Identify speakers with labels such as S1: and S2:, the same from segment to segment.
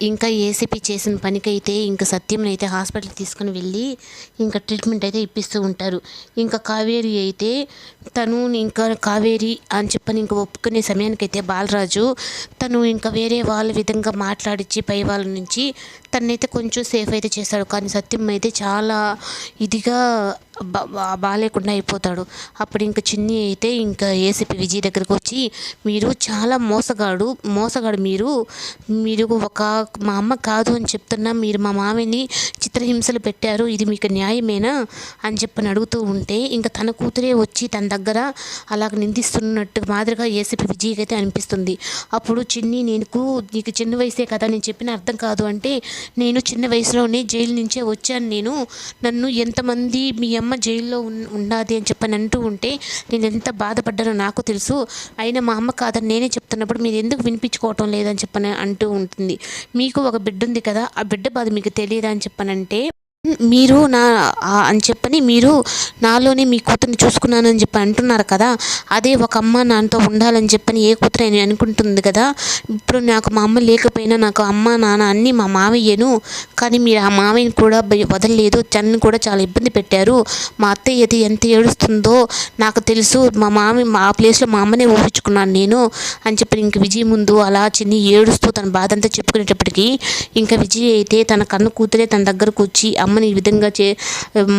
S1: ఇంకా ఏసీపీ చేసిన పనికైతే ఇంకా సత్యంని అయితే హాస్పిటల్కి తీసుకుని వెళ్ళి ఇంకా ట్రీట్మెంట్ అయితే ఇప్పిస్తూ ఉంటారు. ఇంకా కావేరి అయితే తను ఇంకా కావేరి అని చెప్పని ఇంకా ఒప్పుకునే సమయానికైతే బాలరాజు తను ఇంకా వేరే వాళ్ళ విధంగా మాట్లాడించి పై వాళ్ళ నుంచి తనైతే కొంచెం సేఫ్ అయితే చేస్తాడు. కానీ సత్యం అయితే చాలా ఇదిగా బాగాలేకుండా అయిపోతాడు. అప్పుడు ఇంకా చిన్ని అయితే ఇంకా ఏసీపీ విజయ్ దగ్గరకు వచ్చి మీరు చాలా మోసగాడు మోసగాడు మీరు. మీరు ఒక మా అమ్మ కాదు అని చెప్తున్నా మీరు మా మామని చిత్రహింసలు పెట్టారు ఇది మీకు న్యాయమేనా? అని చెప్పని అడుగుతూ ఉంటే ఇంకా తన కూతురే వచ్చి తన దగ్గర అలాగ నిందిస్తున్నట్టు మాదిరిగా ఏసీపీ విజయ్కి అయితే అనిపిస్తుంది. అప్పుడు చిన్ని నేను నీకు చిన్న వయసే కదా నేను చెప్పిన అర్థం కాదు అంటే నేను చిన్న వయసులోనే జైలు నుంచే వచ్చాను నేను. నన్ను ఎంతమంది మీ అమ్మ జైల్లో ఉన్ ఉన్నది అని చెప్పని అంటూ ఉంటే నేను ఎంత బాధపడ్డానో నాకు తెలుసు. అయినా మా అమ్మ కాదని నేనే చెప్తున్నప్పుడు మీరు ఎందుకు వినిపించుకోవటం లేదని చెప్పని అంటూ ఉంటుంది. మీకు ఒక బిడ్డ ఉంది కదా ఆ బిడ్డ బాధ మీకు తెలియదా అని చెప్పనంటే మీరు నా అని చెప్పని మీరు నాలోనే మీ కూతుర్ని చూసుకున్నానని చెప్పి అంటున్నారు కదా అదే ఒక అమ్మ నాతో ఉండాలని చెప్పని ఏ కూతురు అని అనుకుంటుంది కదా ఇప్పుడు నాకు మా అమ్మ లేకపోయినా నాకు అమ్మ నాన్న అన్ని మా మావయ్యను కానీ మీరు ఆ మావయ్యని కూడా బయ- వదలలేదు తనని కూడా చాలా ఇబ్బంది పెట్టారు మా అత్తయ్య అయితే ఎంత ఏడుస్తుందో నాకు తెలుసు మా మామి మా ప్లేస్లో మా అమ్మనే ఊహించుకున్నాను నేను అని చెప్పి ఇంక విజయ్ ముందు అలా చిన్ని ఏడుస్తూ తన బాధ అంతా చెప్పుకునేటప్పటికీ ఇంకా విజయ్ అయితే తన కన్ను కూతురే తన దగ్గరకు వచ్చి అమ్మ అమ్మని ఈ విధంగా చే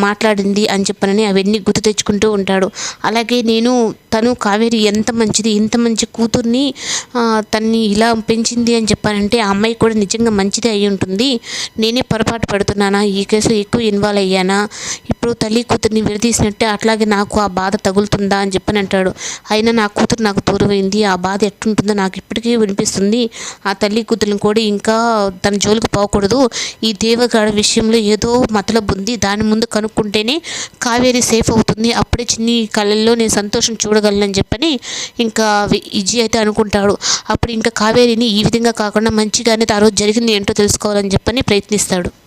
S1: మాట్లాడింది అని చెప్పనని అవన్నీ గుర్తు తెచ్చుకుంటూ ఉంటాడు. అలాగే నేను తను కావేరి ఎంత మంచిది ఇంత మంచి కూతుర్ని తన్ని ఇలా పెంచింది అని చెప్పానంటే ఆ అమ్మాయి కూడా నిజంగా మంచిదే అయి ఉంటుంది. నేనే పొరపాటు పడుతున్నానా? ఈ కేసులో ఎక్కువ ఇన్వాల్వ్ అయ్యానా? ఇప్పుడు తల్లి కూతుర్ని విడదీసినట్టే అట్లాగే నాకు ఆ బాధ తగులుతుందా అని చెప్పని అంటాడు. అయినా నా కూతురు నాకు దూరమైంది. ఆ బాధ ఎట్టుంటుందో నాకు ఇప్పటికీ వినిపిస్తుంది. ఆ తల్లి కూతుర్ని కూడా ఇంకా తన జోలికి పోకూడదు. ఈ దేవగాడ విషయంలో ఏదో మతలబు ఉంది. దాని ముందు కనుక్కుంటేనే కావేరి సేఫ్ అవుతుంది. అప్పుడే చిన్ని కళ్ళల్లో నేను సంతోషం చూడగలనని చెప్పని ఇంకా వి- విజయ్ అయితే అనుకుంటాడు. అప్పుడు ఇంకా కావేరిని ఈ విధంగా కాకుండా మంచిగానే ఆ రోజు జరిగింది ఏంటో తెలుసుకోవాలని చెప్పని ప్రయత్నిస్తాడు.